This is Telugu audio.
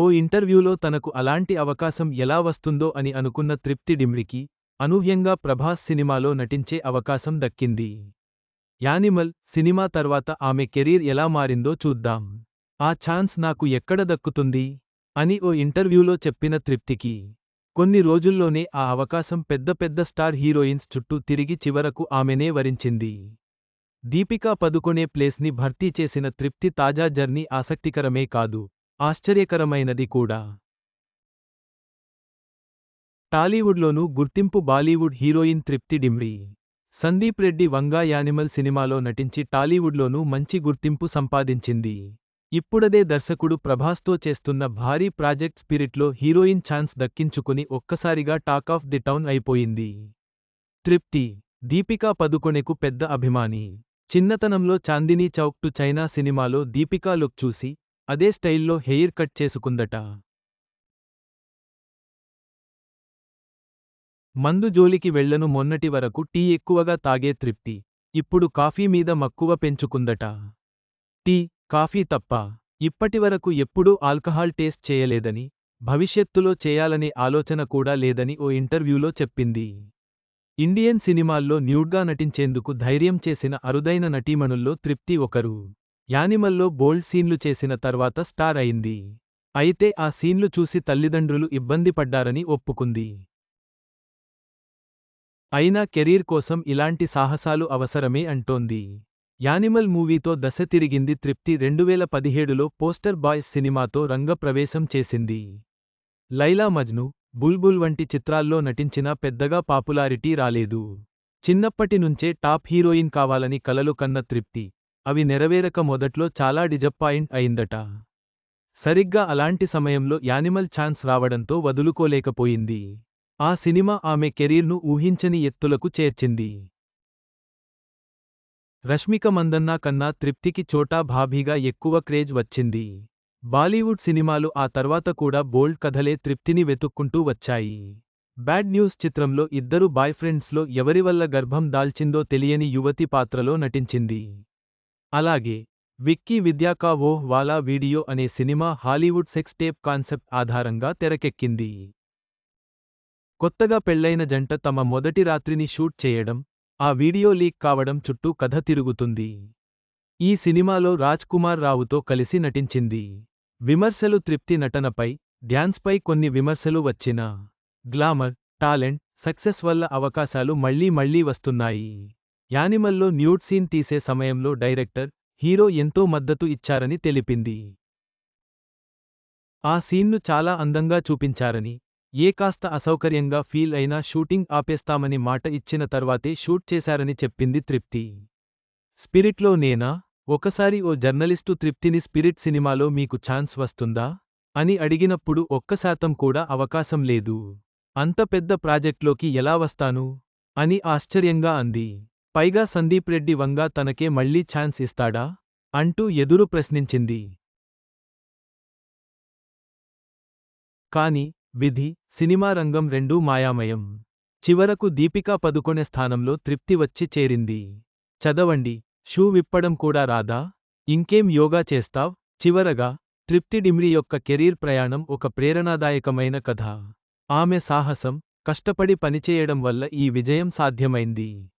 ఓ ఇంటర్వ్యూలో తనకు అలాంటి అవకాశం ఎలా వస్తుందో అని అనుకున్న తృప్తి డిమ్రికి అనూహ్యంగా ప్రభాస్ సినిమాలో నటించే అవకాశం దక్కింది. యానిమల్ సినిమా తర్వాత ఆమె కెరీర్ ఎలా మారిందో చూద్దాం. ఆ ఛాన్స్ నాకు ఎక్కడ దక్కుతుంది? అని ఓ ఇంటర్వ్యూలో చెప్పిన తృప్తికి. కొన్ని రోజుల్లోనే ఆ అవకాశం పెద్ద పెద్ద స్టార్ హీరోయిన్స్ చుట్టూ తిరిగి చివరకు ఆమెనే వరించింది. దీపికా పదుకొనే ప్లేస్ని భర్తీ చేసిన తృప్తి తాజా జర్నీ ఆసక్తికరమే కాదు. ఆశ్చర్యకరమైనది కూడా. టాలీవుడ్లోనూ గుర్తింపు Bollywood heroine Tripti Dimri Sandeep Reddy Vanga Animal సినిమాలో నటించి టాలీవుడ్లోనూ మంచి గుర్తింపు సంపాదించింది. ఇప్పుడదే దర్శకుడు ప్రభాస్తో చేస్తున్న భారీ ప్రాజెక్ట్ స్పిరిట్లో హీరోయిన్ ఛాన్స్ దక్కించుకుని ఒక్కసారిగా టాక్ ఆఫ్ ది టౌన్ అయిపోయింది. తృప్తి దీపికా పదుకొనెకు పెద్ద అభిమాని. చిన్నతనంలో చాందినీ చౌక్ టు చైనా సినిమాలో దీపికా లుక్ చూసి అదే స్టైల్లో హెయిర్ కట్ చేసుకుందట. మందు జోలికి వెళ్ళను మొన్నటి వరకు టీ ఎక్కువగా తాగే తృప్తి. ఇప్పుడు కాఫీ మీద మక్కువ పెంచుకుందట. టీ కాఫీ తప్ప ఇప్పటివరకు ఎప్పుడూ ఆల్కహాల్ టేస్ట్ చేయలేదని భవిష్యత్తులో చేయాలనే ఆలోచన కూడా లేదని ఓ ఇంటర్వ్యూలో చెప్పింది. ఇండియన్ సినిమాల్లో న్యూడ్గా నటించేందుకు ధైర్యం చేసిన అరుదైన నటీమణుల్లో తృప్తి ఒకరు. యానిమల్లో బోల్డ్ సీన్లు చేసిన తర్వాత స్టార్ అయింది. అయితే ఆ సీన్లు చూసి తల్లిదండ్రులు ఇబ్బంది పడ్డారని ఒప్పుకుంది. అయినా కెరీర్ కోసం ఇలాంటి సాహసాలు అవసరమే అంటోంది. యానిమల్ మూవీతో దశ తిరిగింది తృప్తి రెండువేల పదిహేడులో పోస్టర్ బాయ్స్ సినిమాతో రంగప్రవేశం చేసింది. లైలా మజ్ను బుల్బుల్ వంటి చిత్రాల్లో నటించినా పెద్దగా పాపులారిటీ రాలేదు. చిన్నప్పటి నుంచే టాప్ హీరోయిన్ కావాలని కలలు కన్న తృప్తి. అవి నెరవేరక మొదట్లో చాలా డిజప్పాయింట్ అయిందట. సరిగ్గా అలాంటి సమయంలో యానిమల్ ఛాన్స్ రావడంతో వదులుకోలేకపోయింది. ఆ సినిమా ఆమె కెరీర్ను ఊహించని ఎత్తులకు చేర్చింది. రష్మిక మందన్నా కన్నా తృప్తికి చోటా భాభీగా ఎక్కువ క్రేజ్ వచ్చింది. బాలీవుడ్ సినిమాలు ఆ తర్వాత కూడా బోల్డ్ కథలే తృప్తిని వెతుక్కుంటూ వచ్చాయి. బ్యాడ్ న్యూస్ చిత్రంలో ఇద్దరు బాయ్ ఫ్రెండ్స్లో ఎవరివల్ల గర్భం దాల్చిందో తెలియని యువతి పాత్రలో నటించింది. అలాగే విక్కీ విద్యాకా ఓహ్ వాలా వీడియో అనే సినిమా హాలీవుడ్ సెక్స్ టేప్ కాన్సెప్ట్ ఆధారంగా తెరకెక్కింది. కొత్తగా పెళ్ళైన జంట తమ మొదటి రాత్రిని షూట్ చేయడం ఆ వీడియో లీక్ కావడం చుట్టూ కథ తిరుగుతుంది. ఈ సినిమాలో రాజ్ కుమార్ రావుతో కలిసి నటించింది. విమర్శలు తృప్తి నటనపై డ్యాన్స్పై కొన్ని విమర్శలు వచ్చినా గ్లామర్ టాలెంట్ సక్సెస్ వల్ల అవకాశాలు మళ్ళీ మళ్ళీ వస్తున్నాయి. యానిమల్లో న్యూడ్ సీన్ తీసే సమయంలో డైరెక్టర్ హీరో ఎంతో మద్దతు ఇచ్చారని తెలిపింది. ఆ సీన్ను చాలా అందంగా చూపించారని ఏ కాస్త అసౌకర్యంగా ఫీల్ అయినా షూటింగ్ ఆపేస్తామని మాట ఇచ్చిన తర్వాతే షూట్ చేశారని చెప్పింది తృప్తి. స్పిరిట్లో నేనా? ఒకసారి ఓ జర్నలిస్టు తృప్తిని స్పిరిట్ సినిమాలో మీకు ఛాన్స్ వస్తుందా? అని అడిగినప్పుడు ఒక్క శాతం కూడా అవకాశం లేదు. అంత పెద్ద ప్రాజెక్ట్లోకి ఎలా వస్తాను? అని ఆశ్చర్యంగా అంది. పైగా సందీప్ రెడ్డి వంగా తనకే మళ్ళీ ఛాన్స్ ఇస్తాడా? అంటూ ఎదురు ప్రశ్నించింది. కాని విధి సినిమా రంగం రెండూ మాయామయం. చివరకు దీపికా పదుకొనే స్థానంలో తృప్తి వచ్చి చేరింది. చదవండి షూ విప్పడం కూడా రాదా? ఇంకేం యోగా చేస్తావ్? చివరగా తృప్తి డిమ్రి యొక్క కెరీర్ ప్రయాణం ఒక ప్రేరణాదాయకమైన కథ. ఆమె సాహసం కష్టపడి పనిచేయడం వల్ల ఈ విజయం సాధ్యమైంది.